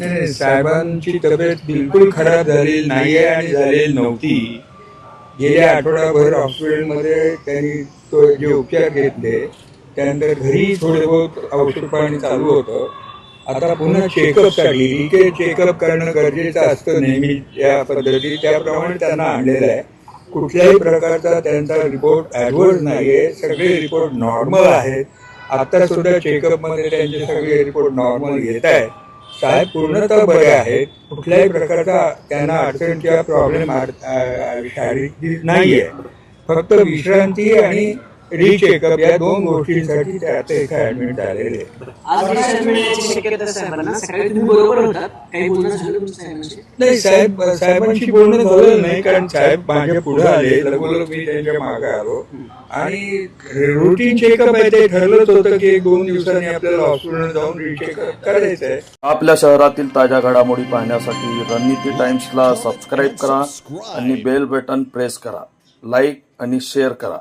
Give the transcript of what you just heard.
नाही साहेबांची तब्येत बिलकुल खराब झालेली नाहीये आणि झालेली नव्हती. गेल्या आठवडाभर हॉस्पिटलमध्ये त्यांनी तो जे उपचार घेतले. त्यानंतर घरी थोडे बहुत औषध पाणी चालू होतं. आता पुन्हा चेकअपसाठी रिके चेकअप करणं गरजेचं असतं नेहमी या पद्धती. त्याप्रमाणे त्यांना आणलेलं आहे. कुठल्याही प्रकारचा त्यांचा रिपोर्ट ॲडवर्स नाहीये. सगळे रिपोर्ट नॉर्मल आहेत. आता सुद्धा चेकअपमध्ये त्यांचे सगळे रिपोर्ट नॉर्मल येत आहेत साहेब पूर्णतः बरे आहेत कुठल्याही प्रकारचा त्यांना अडचण किंवा प्रॉब्लेम शारीरिक आहे फक्त विश्रांती आणि रिचेकअप या दोन गोष्टींसाठी एका ऍडमिट झालेले आहेत. आज डिस्चार्ज मिळण्याची शक्यता साहेबांना. सकाळी तुम्ही बरोबर होतात. काही बोलणं झालं तुमच्या साहेबांशी नाही साहेब साहेबांशी बोलणं झालं नाही कारण साहेब माझ्या पुढे आले. लगोलग मी त्यांच्या मागे आलो. आणि रुटीन चेकअप आहे ते ठरलंच होतं की एक दोन दिवसांनी आपल्याला हॉस्पिटल जाऊन रिचेकअप करायचं आहे. आपल्या शहरातील ताज्या घडामोडी पाहण्यासाठी रणनीती टाइम्सला सबस्क्राईब करा आणि बेल बटन प्रेस करा. लाईक आणि शेअर करा.